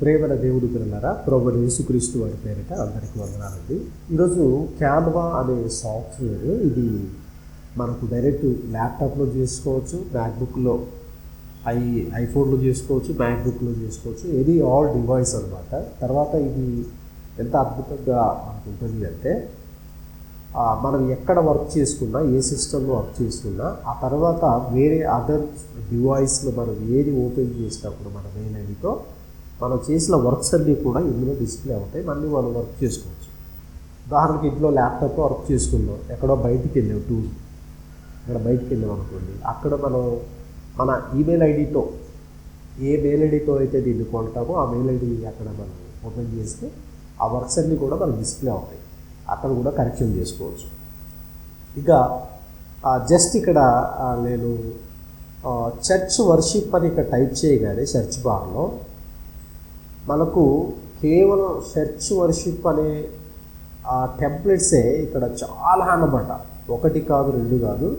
ప్రేమల దేవుడు పిల్లలారా ప్రభు యేసుక్రీస్తు వారి పేరిట అందరికీ వందనాలండి. ఈరోజు క్యాన్వా అనే సాఫ్ట్వేర్ ఇది మనకు డైరెక్ట్ ల్యాప్టాప్లో చేసుకోవచ్చు మ్యాక్బుక్లో ఐ ఐఫోన్లో చేసుకోవచ్చు మ్యాక్బుక్లో చేసుకోవచ్చు ఎనీ ఆల్ డివైస్ అనమాట తర్వాత ఇది ఎంత అద్భుతంగా మనకు ఉంటుంది అంటే మనం ఎక్కడ వర్క్ చేసుకున్నా ఏ సిస్టంలో వర్క్ చేసుకున్నా ఆ తర్వాత వేరే అదర్ డివైస్లో మనం ఏది ఓపెన్ చేసినప్పుడు మన మెయిన్ ఐడితో మనం చేసిన వర్క్స్ అన్నీ కూడా ఇందులో డిస్ప్లే అవుతాయి. మళ్ళీ మనం వర్క్ చేసుకోవచ్చు. ఉదాహరణకి ఇంట్లో ల్యాప్టాప్లో వర్క్ చేసుకుందాం. ఎక్కడో బయటికి వెళ్ళాం టూర్. ఇక్కడ బయటికి వెళ్ళాం అనుకోండి. అక్కడ మనం మన ఈమెయిల్ ఐడితో ఏ మెయిల్ ఐడితో అయితే దీన్ని కొంటామో ఆ మెయిల్ ఐడి అక్కడ మనం ఓపెన్ చేస్తే ఆ వర్క్స్ అన్నీ కూడా మనకు డిస్ప్లే అవుతాయి. అక్కడ కూడా కరెక్షన్ చేసుకోవచ్చు. ఇక జస్ట్ ఇక్కడ నేను చర్చ్ వర్షిప్ అని ఇక్కడ టైప్ చేయగానే సెర్చ్ బార్లో మనకు కేవలం చర్చ్ వర్షిప్ అనే ఆ టెంప్లెట్సే ఇక్కడ చాలా అన్నమాట ఒకటి కాదు రెండు కాదు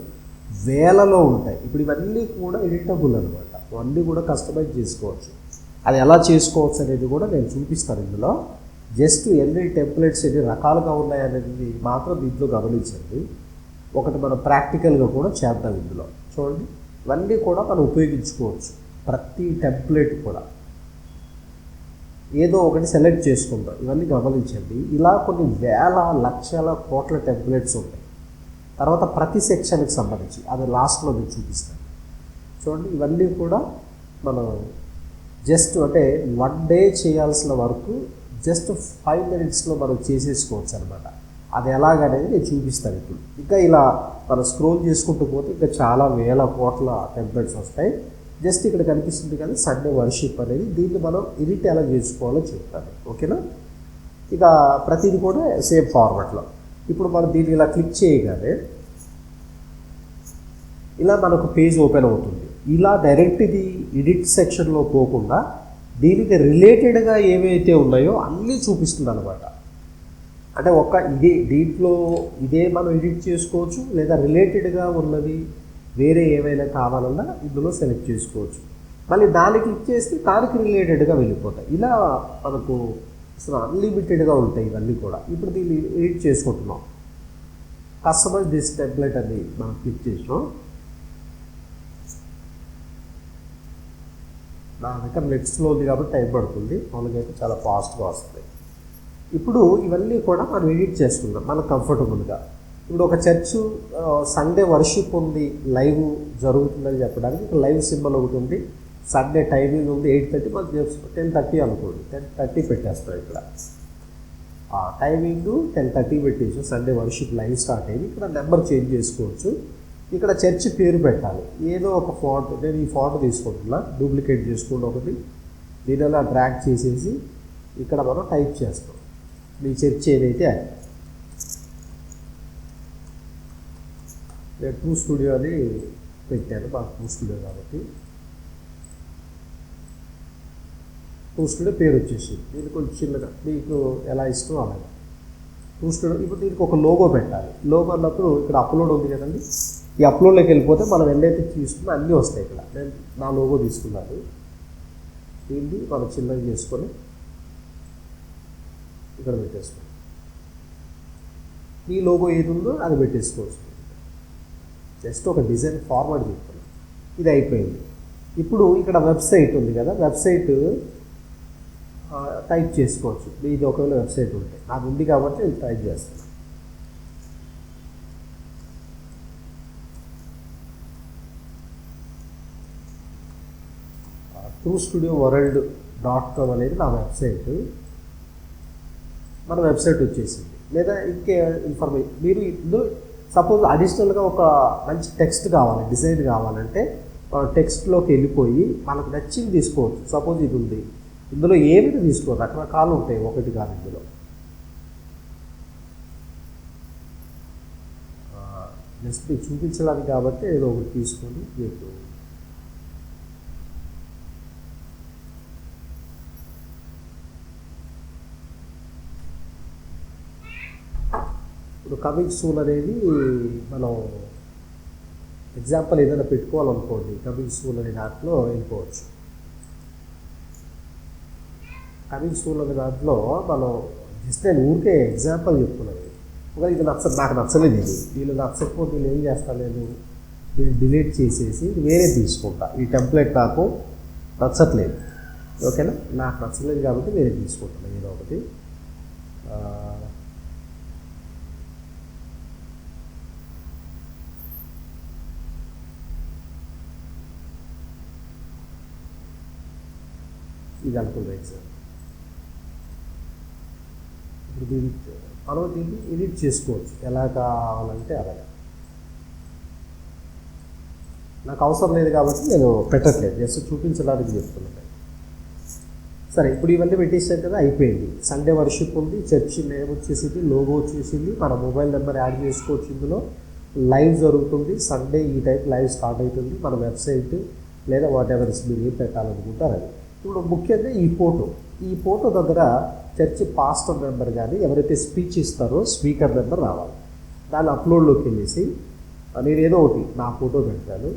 వేలలో ఉంటాయి. ఇప్పుడు ఇవన్నీ కూడా ఎడిటబుల్ అనమాట. ఇవన్నీ కూడా కస్టమైజ్ చేసుకోవచ్చు. అది ఎలా చేసుకోవచ్చు అనేది కూడా నేను చూపిస్తాను ఇందులో. జస్ట్ ఎన్ని టెంప్లెట్స్ ఎన్ని రకాలుగా ఉన్నాయనేది మాత్రం దీంట్లో గమనించండి. ఒకటి మనం ప్రాక్టికల్గా కూడా చేద్దాం ఇందులో. చూడండి. ఇవన్నీ కూడా మనం ఉపయోగించుకోవచ్చు. ప్రతి టెంప్లెట్ కూడా. ఏదో ఒకటి సెలెక్ట్ చేసుకుంటాం. ఇవన్నీ గమనించండి. ఇలా కొన్ని వేల లక్షల కోట్ల టెంప్లెట్స్ ఉంటాయి. తర్వాత ప్రతి సెక్షన్కి సంబంధించి. అది లాస్ట్లో నేను చూపిస్తాను. చూడండి ఇవన్నీ కూడా మనం జస్ట్ అంటే వన్ డే చేయాల్సిన వరకు జస్ట్ ఫైవ్ మినిట్స్లో మనం చేసేసుకోవచ్చు అనమాట అది ఎలాగనేది నేను చూపిస్తాను ఇప్పుడు. ఇంకా ఇలా మనం స్క్రోల్ చేసుకుంటూ పోతే ఇంకా చాలా వేల కోట్ల టెంప్లెట్స్ వస్తాయి. జస్ట్ ఇక్కడ కనిపిస్తుంది కదా సండే వర్షిప్ అనేది. దీన్ని మనం ఎడిట్ ఎలా చేసుకోవాలో చెప్తాను. ఓకేనా? ఇక ప్రతిదీ కూడా సేమ్ ఫార్మాట్లో ఇప్పుడు మనం దీన్ని ఇలా క్లిక్ చేయగానే ఇలా మనకు పేజ్ ఓపెన్ అవుతుంది. ఇలా డైరెక్ట్ ఇది ఎడిట్ సెక్షన్లో పోకుండా దీనికి రిలేటెడ్గా ఏవైతే ఉన్నాయో అన్నీ చూపిస్తుంది అనమాట అంటే ఒక ఇదే దీంట్లో ఇదే మనం ఎడిట్ చేసుకోవచ్చు లేదా రిలేటెడ్గా ఉన్నది వేరే ఏమైనా కావాలన్నా ఇందులో సెలెక్ట్ చేసుకోవచ్చు. మళ్ళీ దాన్ని క్లిక్ చేస్తే దానికి రిలేటెడ్గా వెళ్ళిపోతాయి. ఇలా మనకు అసలు అన్లిమిటెడ్గా ఉంటాయి ఇవన్నీ కూడా. ఇప్పుడు దీన్ని ఎడిట్ చేసుకుంటున్నాం. కస్టమర్ దిస్ టెంప్లెట్ అని మనం క్లిక్ చేసినాం. నా దగ్గర నెట్స్లో ఉంది కాబట్టి టైం పడుతుంది. మామూలుగా అయితే చాలా ఫాస్ట్గా వస్తుంది ఇప్పుడు ఇవన్నీ కూడా మనం ఎడిట్ చేసుకుందాం. మనకు కంఫర్టబుల్గా ఇప్పుడు ఒక చర్చ్ సండే వర్షిప్ ఉంది లైవ్ జరుగుతుందని చెప్పడానికి ఒక లైవ్ సింబల్ ఒకటి ఉంది. సండే టైమింగ్ ఉంది ఎయిట్ థర్టీ మనం టెన్ థర్టీ అనుకోండి. టెన్ థర్టీ పెట్టేస్తాం ఇక్కడ. ఆ టైమింగ్ టెన్ థర్టీ పెట్టేసి సండే వర్షిప్ లైవ్ స్టార్ట్ అయింది. ఇక్కడ నెంబర్ చేంజ్ చేసుకోవచ్చు. ఇక్కడ చర్చ్ పేరు పెట్టాలి. ఏదో ఒక ఫాంట్ నేను ఈ ఫాంట్ తీసుకుంటున్నా. డూప్లికేట్ చేసుకుంటూ ఒకటి. దీని అలా ట్రాక్ చేసేసి ఇక్కడ మనం టైప్ చేస్తాం. మీ చర్చ్ ఏదైతే అది నేను స్టూడియో అని పెట్టాను మాకు టూ స్టూడియో కాబట్టి. టూ స్టూడియో పేరు వచ్చేసింది దీనికి కొంచెం చిన్నగా మీకు ఎలా ఇష్టం అలాగా. టూ స్టూడియో ఇప్పుడు దీనికి ఒక లోగో పెట్టాలి. లోగో అన్నప్పుడు ఇక్కడ అప్లోడ్ ఉంది కదండి. ఈ అప్లోడ్లోకి వెళ్ళిపోతే మనం ఎన్నైతే తీసుకున్నా అన్నీ వస్తాయి ఇక్కడ. నేను నా లోగో తీసుకున్నాను. దీన్ని మనం చిన్నగా చేసుకొని ఇక్కడ పెట్టేసుకోండి ఈ లోగో ఏది ఉందో అది పెట్టేసుకోవచ్చు. జస్ట్ ఒక డిజైన్ ఫార్వర్డ్ చెప్తున్నాను ఇది అయిపోయింది. ఇప్పుడు ఇక్కడ వెబ్సైట్ ఉంది కదా వెబ్సైట్ టైప్ చేసుకోవచ్చు. ఇది ఒకవేళ వెబ్సైట్ ఉంటే. నాకు ఉంది కాబట్టి నేను టైప్ చేస్తాను. True studio world dot com అనేది నా వెబ్సైట్. మన వెబ్సైట్ వచ్చేసింది. లేదా ఇంకే ఇన్ఫర్మేషన్ మీరు ఇందులో సపోజ్ అడిషనల్గా ఒక మంచి టెక్స్ట్ కావాలి డిజైన్ కావాలంటే మనం టెక్స్ట్లోకి వెళ్ళిపోయి మనకు నచ్చింది తీసుకోవచ్చు. సపోజ్ ఇది ఉంది. ఇందులో ఏమైనా తీసుకోవచ్చు రకరకాలు ఉంటాయి ఒకటి కాదు ఇందులో. జస్ట్ చూపించడానికి కాబట్టి ఏదో ఒకటి తీసుకొని మీకు ఇప్పుడు కమింగ్ సూన్ అనేది మనం ఎగ్జాంపుల్ ఏదైనా పెట్టుకోవాలనుకోండి కమింగ్ సూన్ అనే దాంట్లో వెళ్ళిపోవచ్చు. కమింగ్ సూన్ అనే దాంట్లో మనం జస్ట్ నేను ఊరికే ఎగ్జాంపుల్ చెప్తున్నాను ఒకవేళ ఇది నచ్చ నాకు నచ్చలేదు ఇది వీళ్ళు నచ్చకపోతే నేను ఏం చేస్తాను నేను? దీన్ని డిలీట్ చేసేసి వేరే తీసుకుంటా. ఈ టెంప్లెట్ నాకు నచ్చట్లేదు. ఓకేనా? నాకు నచ్చలేదు కాబట్టి వేరే తీసుకుంటాను ఏదో ఒకటి. ఇది అనుకుందా ఎగ్జామ్ ఇప్పుడు దీన్ని మనం దీన్ని ఎడిట్ చేసుకోవచ్చు. ఎలా కావాలంటే అలాగా. నాకు అవసరం లేదు కాబట్టి నేను పెట్టట్లేదు. జస్ట్ చూపించడానికి చెప్తున్నాను సరే ఇప్పుడు ఇవన్నీ పెట్టేసాం కదా అయిపోయింది. సండే వర్షిప్ ఉంది చర్చి నేమ్ వచ్చేసింది లోగో వచ్చేసింది మన మొబైల్ నెంబర్ యాడ్ చేసుకోవచ్చు ఇందులో. లైవ్ జరుగుతుంది. సండే ఈ టైప్ లైవ్ స్టార్ట్ అవుతుంది. మన వెబ్సైట్ లేదా వాట్ ఎవర్ మీరు ఏం పెట్టాలనుకుంటారు అది. ఇప్పుడు ముఖ్యంగా ఈ ఫోటో. ఈ ఫోటో దగ్గర చర్చి పాస్టర్ మెంబర్ కానీ ఎవరైతే స్పీచ్ ఇస్తారో స్పీకర్ నెంబర్ రావాలి. దాన్ని అప్లోడ్లోకి వెళ్ళేసి నేను ఏదో ఒకటి నా ఫోటో పెడతాను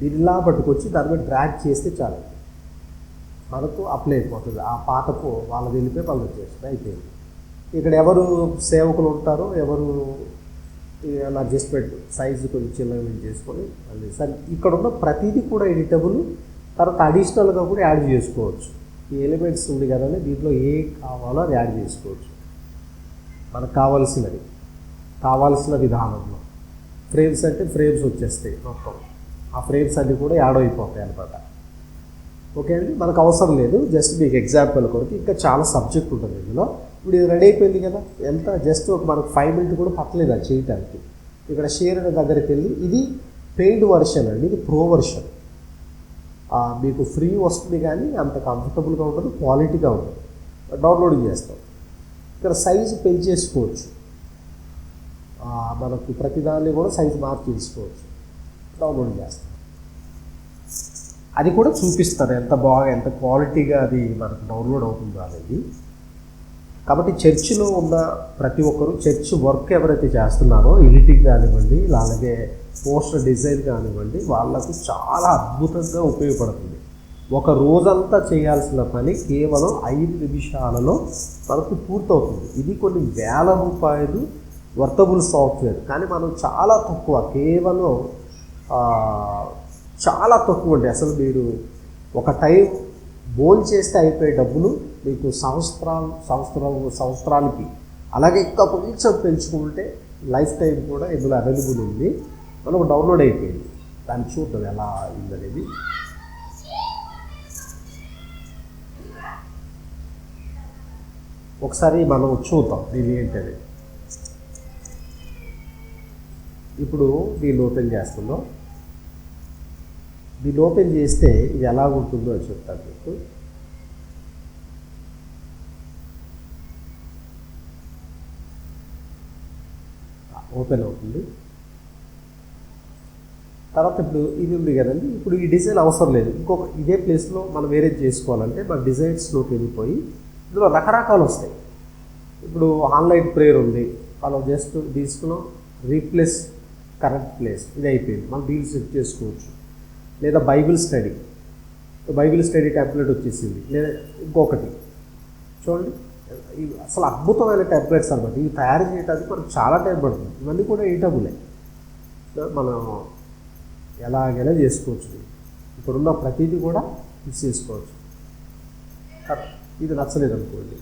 దీన్ని ఇలా పట్టుకొచ్చి దాని మీద డ్రాగ్ చేస్తే చాలు. మనకు అప్లై అయిపోతుంది. ఆ పాటకు వాళ్ళు వెళ్ళిపోయి వాళ్ళు వచ్చేస్తుంది. అయిపోయింది. ఇక్కడ ఎవరు సేవకులు ఉంటారో ఎవరు అలా జస్ట్ పెట్టు సైజు కొంచెం చిన్నగా చేసుకొని మళ్ళీ సరే ఇక్కడ ఉన్న ప్రతిదీ కూడా ఎడిటబుల్ తర్వాత అడిషనల్గా కూడా యాడ్ చేసుకోవచ్చు. ఈ ఎలిమెంట్స్ ఉంది కదా దీంట్లో ఏ కావాలో అది యాడ్ చేసుకోవచ్చు. మనకు కావాల్సినది కావాల్సిన విధానంలో. ఫ్రేమ్స్ అంటే ఫ్రేమ్స్ వచ్చేస్తాయి మొత్తం. ఆ ఫ్రేమ్స్ అన్నీ కూడా యాడ్ అయిపోతాయి అనమాట ఓకే అండి? మనకు అవసరం లేదు. జస్ట్ మీకు ఎగ్జాంపుల్ కొరకు ఇంకా చాలా సబ్జెక్ట్ ఉంటుంది ఇందులో. ఇప్పుడు ఇది రెడీ అయిపోయింది కదా? ఎంత? జస్ట్ ఒక మనకు ఫైవ్ మినిట్ కూడా పట్టలేదు అది చేయటానికి. ఇక్కడ షేర్ అనే దగ్గరికి వెళ్ళి ఇది పెయిడ్ వర్షన్ అండి ఇది ప్రో వర్షన్ మీకు ఫ్రీ వస్తుంది కానీ అంత కంఫర్టబుల్గా ఉండదు క్వాలిటీగా ఉండదు. డౌన్లోడ్ చేస్తాం. ఇక్కడ సైజు పెంచేసుకోవచ్చు. మనకు ప్రతిదాన్ని కూడా సైజు మార్క్ చేసుకోవచ్చు డౌన్లోడ్ చేస్తాం. అది కూడా చూపిస్తారు ఎంత బాగా ఎంత క్వాలిటీగా అది మనకు డౌన్లోడ్ అవుతుందో అనేది. కాబట్టి చర్చిలో ఉన్న ప్రతి ఒక్కరు చర్చ్ వర్క్ ఎవరైతే చేస్తున్నారో ఎడిటింగ్ కానివ్వండి అలాగే పోస్టర్ డిజైన్ కానివ్వండి వాళ్ళకు చాలా అద్భుతంగా ఉపయోగపడుతుంది. ఒక రోజంతా చేయాల్సిన పని కేవలం ఐదు నిమిషాలలో మనకు పూర్తవుతుంది. ఇది కొన్ని వేల రూపాయలు వర్తబుల్ సాఫ్ట్వేర్. కానీ మనం చాలా తక్కువ కేవలం చాలా తక్కువ అండి. అసలు మీరు ఒక టైం బోన్ చేస్తే అయిపోయే డబ్బులు మీకు సంవత్సరాలు సంవత్సరం సంవత్సరాలకి. అలాగే ఇంకా కొంచెం పెంచుకుంటే లైఫ్ టైం కూడా ఇందులో అవైలబుల్ ఉంది. మనకు డౌన్లోడ్ అయిపోయింది. దాన్ని చూద్దాం ఎలా అయిందనేది ఒకసారి మనం చూద్దాం దీని ఏంటది ఇప్పుడు దీన్ని ఓపెన్ చేస్తున్నాం. దీన్ని ఓపెన్ చేస్తే ఇది ఎలా ఉంటుందో అని చెప్తాను మీకు. ఓపెన్ అవుతుంది. తర్వాత ఇప్పుడు ఇది ఉంది కదండి. ఇప్పుడు ఈ డిజైన్ అవసరం లేదు. ఇంకొక ఇదే ప్లేస్లో మనం వేరే చేసుకోవాలంటే మన డిజైన్స్లోకి వెళ్ళిపోయి ఇందులో రకరకాలు వస్తాయి. ఇప్పుడు ఆన్లైన్ ప్రేయర్ ఉంది. మనం జస్ట్ తీసుకున్నాం రీప్లేస్ కరెంట్ ప్లేస్. ఇది అయిపోయింది. మనం డీల్ సెట్ చేసుకోవచ్చు. లేదా Bible study. Bible study tablet వచ్చేసింది. లేదా ఇంకొకటి. చూడండి. అసలు అద్భుతమైన టెంప్లెట్స్ అనమాట ఇవి తయారు చేయడానికి మనకు చాలా టైం పడుతుంది. ఇవన్నీ కూడా ఈటబులే మనం ఎలాగైనా చేసుకోవచ్చు. ఇప్పుడున్న ప్రతిదీ కూడా మిస్ చేసుకోవచ్చు. ఇది నచ్చలేదు అనుకోండి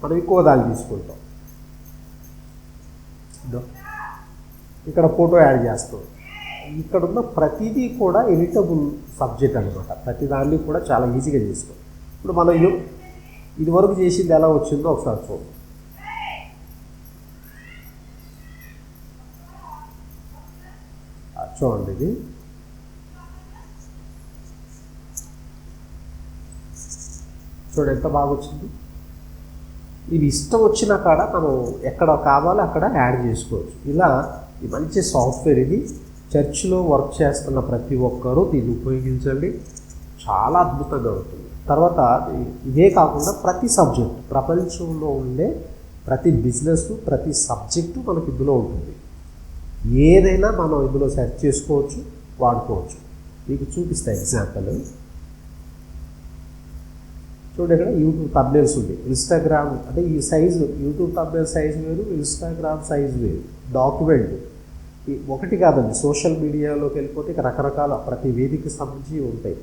మనం ఎక్కువ దాన్ని తీసుకుంటాం. ఇక్కడ ఫోటో యాడ్ చేస్తాం. ఇక్కడ ఉన్న ప్రతిదీ కూడా ఎడిటబుల్ సబ్జెక్ట్ అనమాట ప్రతి దాన్ని కూడా చాలా ఈజీగా చేసుకోం. ఇప్పుడు మనం ఇది వరకు చేసింది ఎలా వచ్చిందో ఒకసారి చూద్దాం చూడండి ఇది. చూడు ఎంత బాగా వచ్చింది. ఇది ఇష్టం వచ్చిన కాడ మనం ఎక్కడ కావాలో అక్కడ యాడ్ చేసుకోవచ్చు. ఇలా ఈ మంచి సాఫ్ట్వేర్ ఇది. చర్చ్లో వర్క్ చేస్తున్న ప్రతి ఒక్కరూ దీన్ని ఉపయోగించండి. చాలా అద్భుతంగా ఉంటుంది. తర్వాత ఇదే కాకుండా ప్రతి సబ్జెక్ట్ ప్రపంచంలో ఉండే ప్రతి బిజినెస్ ప్రతి సబ్జెక్టు మనకి ఇందులో ఉంటుంది. ఏదైనా మనం ఇందులో సెర్చ్ చేసుకోవచ్చు వాడుకోవచ్చు. మీకు చూపిస్తా ఎగ్జాంపుల్. చూడండి ఇక్కడ యూట్యూబ్ తబ్నేల్స్ ఉంది. ఇన్స్టాగ్రామ్ అంటే ఈ సైజు యూట్యూబ్ తబ్నేల్ సైజు వేరు ఇన్స్టాగ్రామ్ సైజు వేరు. డాక్యుమెంట్ ఈ ఒకటి కాదండి సోషల్ మీడియాలోకి వెళ్ళిపోతే ఇక రకరకాల ప్రతి వేదికకి సంబంధించి ఉంటాయి.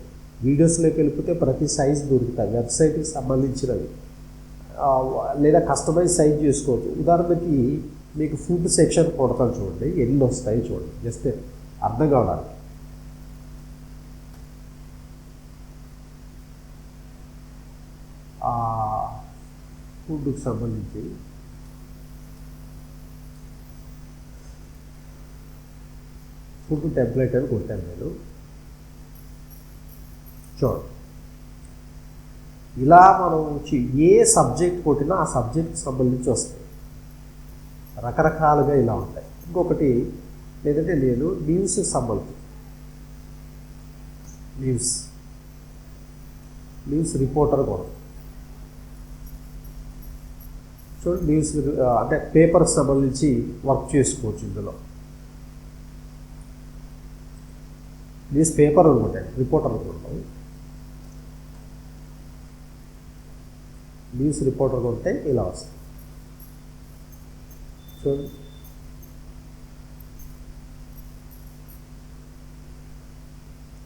వీడియోస్లోకి వెళ్ళిపోతే ప్రతి సైజ్ దొరుకుతాయి. వెబ్సైట్కి సంబంధించినవి. లేదా కస్టమైజ్ సైజ్ చేసుకోవచ్చు. ఉదాహరణకి మీకు ఫుడ్ సెక్షన్ కొడతాను చూడండి. ఎన్ని వస్తాయి చూడండి. జస్ట్ అర్థం కావడానికి. ఫుడ్కి సంబంధించి. ఫుడ్ టెంప్లెట్ అని కొట్టాను నేను. చూడండి. ఇలా మనం నుంచి ఏ సబ్జెక్ట్ కొట్టినా ఆ సబ్జెక్ట్కి సంబంధించి వస్తాయి. రకరకాలుగా ఇలా ఉంటాయి. ఇంకొకటి లేదంటే నేను న్యూస్కి సంబంధించి. న్యూస్ న్యూస్ రిపోర్టర్ కూడా. చూడండి న్యూస్ అంటే పేపర్ సంబంధించి వర్క్ చేసుకోవచ్చు ఇందులో. న్యూస్ పేపర్ అనుకుంటాయి రిపోర్టర్ కూడా న్యూస్ రిపోర్టర్ ఉంటే ఇలా వస్తుంది. చూడండి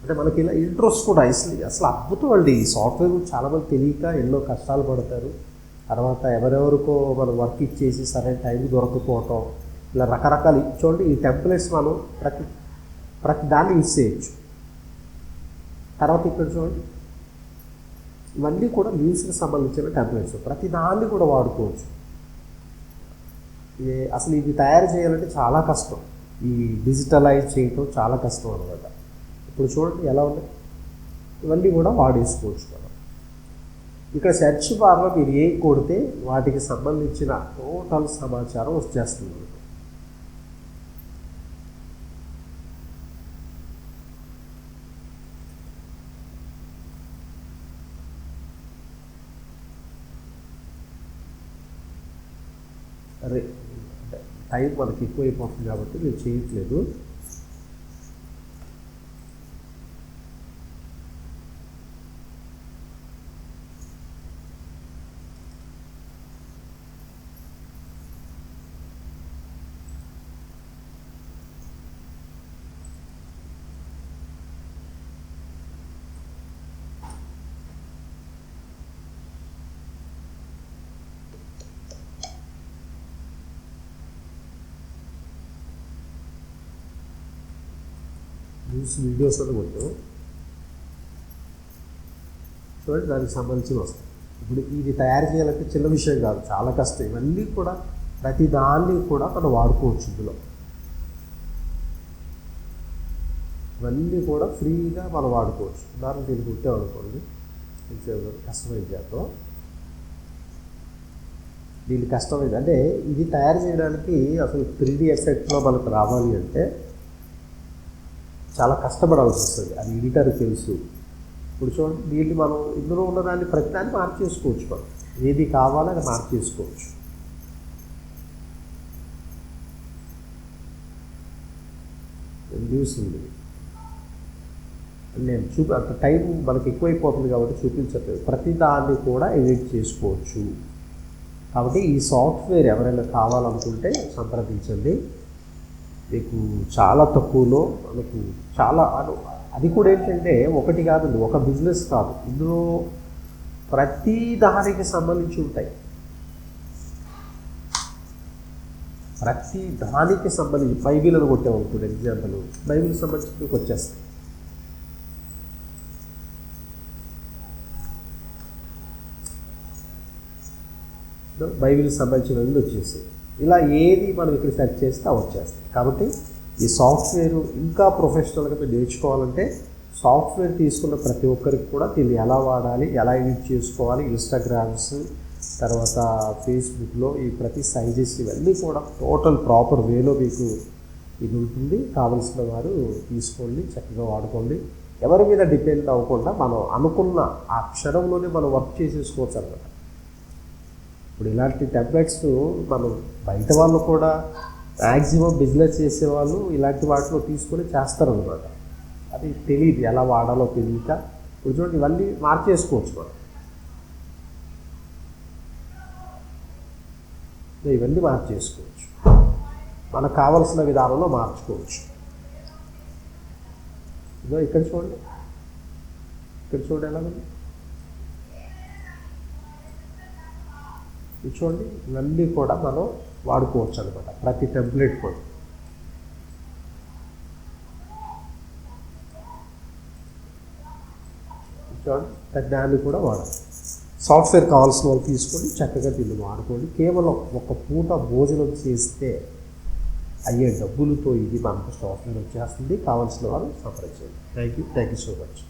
అంటే మనకి ఇలా ఇంట్రెస్ట్ కూడా అసలు అసలు అద్భుతం అండి. ఈ సాఫ్ట్వేర్ గురించి చాలామంది తెలియక ఎన్నో కష్టాలు పడతారు. తర్వాత ఎవరెవరికో మనం వర్క్ ఇచ్చేసి సరైన టైం దొరకపోవటం ఇలా రకరకాలు. చూడండి ఈ టెంప్లెట్స్ మనం ప్రతి ప్రతి దాన్ని యూజ్ చేయొచ్చు. తర్వాత ఇక్కడ చూడండి. ఇవన్నీ కూడా న్యూస్కి సంబంధించిన టెంప్లెట్స్ ప్రతి దాన్ని కూడా వాడుకోవచ్చు. అసలు ఇది తయారు చేయాలంటే చాలా కష్టం. ఈ డిజిటలైజ్ చేయటం చాలా కష్టం అనమాట ఇప్పుడు చూడండి ఎలా ఉన్నాయి. ఇవన్నీ కూడా వాడేసుకోవచ్చు మనం. ఇక్కడ సెర్చ్ బార్లో మీరు ఏం కొడితే వాటికి సంబంధించిన టోటల్ సమాచారం వచ్చేస్తుంది. టైం మనకి ఎక్కువైపోతుంది కాబట్టి నేను చేయట్లేదు. న్యూస్ వీడియోస్ అని కొట్టాం. చూడండి దానికి సంబంధించిన వస్తాయి ఇప్పుడు ఇది తయారు చేయాలంటే చిన్న విషయం కాదు చాలా కష్టం. ఇవన్నీ కూడా ప్రతి దాన్ని కూడా మనం వాడుకోవచ్చు ఇందులో. ఇవన్నీ కూడా ఫ్రీగా మనం వాడుకోవచ్చు. ఉదాహరణ దీన్ని కుట్టామనుకోండి కొంచెం కస్టమైజ్ చేద్దాం దీన్ని కష్టమైంది. అంటే ఇది తయారు చేయడానికి అసలు త్రీ డీ ఎఫెక్ట్లో మనకు రావాలి అంటే చాలా కష్టపడాల్సి వస్తుంది. అది ఎడిటర్ తెలుసు. ఇప్పుడు చూడండి దీన్ని మనం ఇందులో ఉన్నదాన్ని ప్రతిదాన్ని మార్చేసుకోవచ్చు మనం. ఏది కావాలో అది మార్చేసుకోవచ్చు. న్యూస్ ఉంది నేను చూపి అంత టైం మనకి ఎక్కువైపోతుంది కాబట్టి చూపించట్లేదు. ప్రతి దాన్ని కూడా ఎడిట్ చేసుకోవచ్చు. కాబట్టి ఈ సాఫ్ట్వేర్ ఎవరైనా కావాలనుకుంటే సంప్రదించండి. మీకు చాలా తక్కువలో మనకు చాలా అను- అది కూడా ఏంటంటే ఒకటి కాదండి ఒక బిజినెస్ కాదు. ఇందులో ప్రతి దానికి సంబంధించి ఉంటాయి. ప్రతి దానికి సంబంధించి బైబిల్ అని కొట్టామనుకోండి ఎగ్జాంపుల్. బైబిల్ సంబంధించి వచ్చేస్తాయి. బైబిల్ సంబంధించినవి వచ్చేసాయి ఇలా ఏది మనం ఇక్కడ సెర్చ్ చేస్తే అవి వచ్చేస్తాయి కాబట్టి ఈ సాఫ్ట్వేర్ ఇంకా ప్రొఫెషనల్గా మీరు నేర్చుకోవాలంటే సాఫ్ట్వేర్ తీసుకున్న ప్రతి ఒక్కరికి కూడా దీన్ని ఎలా వాడాలి ఎలా ఎడిట్ చేసుకోవాలి ఇన్స్టాగ్రామ్స్ తర్వాత ఫేస్బుక్లో ఈ ప్రతి సైజెస్ ఇవన్నీ కూడా టోటల్ ప్రాపర్ వేలో మీకు ఇది ఉంటుంది. కావలసిన వారు తీసుకోండి చక్కగా వాడుకోండి. ఎవరి మీద డిపెండ్ అవ్వకుండా మనం అనుకున్న ఆ క్షణంలోనే మనం వర్క్ చేసేసుకోవచ్చు అనమాట ఇప్పుడు ఇలాంటి టెంప్లెట్స్ మనం బయట వాళ్ళు కూడా మ్యాక్సిమం బిజినెస్ చేసేవాళ్ళు ఇలాంటి వాటిలో తీసుకొని చేస్తారనమాట అది తెలియదు ఎలా వాడాలో తెలియక ఇప్పుడు చూడండి ఇవన్నీ మార్చేసుకోవచ్చు మనం. ఇవన్నీ మార్చేసుకోవచ్చు మనకు కావలసిన విధానంలో మార్చుకోవచ్చు. ఇదో ఇక్కడ చూడండి. ఇక్కడ చూడండి ఎలాగండి చూడండి ఇవన్నీ కూడా మనం వాడుకోవచ్చు అనమాట ప్రతి టెంప్లెట్ కూడా. చూడండి ప్రతిదాన్ని కూడా వాడాలి సాఫ్ట్వేర్ కావాల్సిన వాళ్ళు తీసుకొని చక్కగా దీన్ని వాడుకోండి. కేవలం ఒక పూట భోజనం చేస్తే అయ్యే డబ్బులతో ఇది మనకు సాఫ్ట్వేర్ వచ్చేస్తుంది. కావాల్సిన వారు సంప్రదించండి thank you thank you so much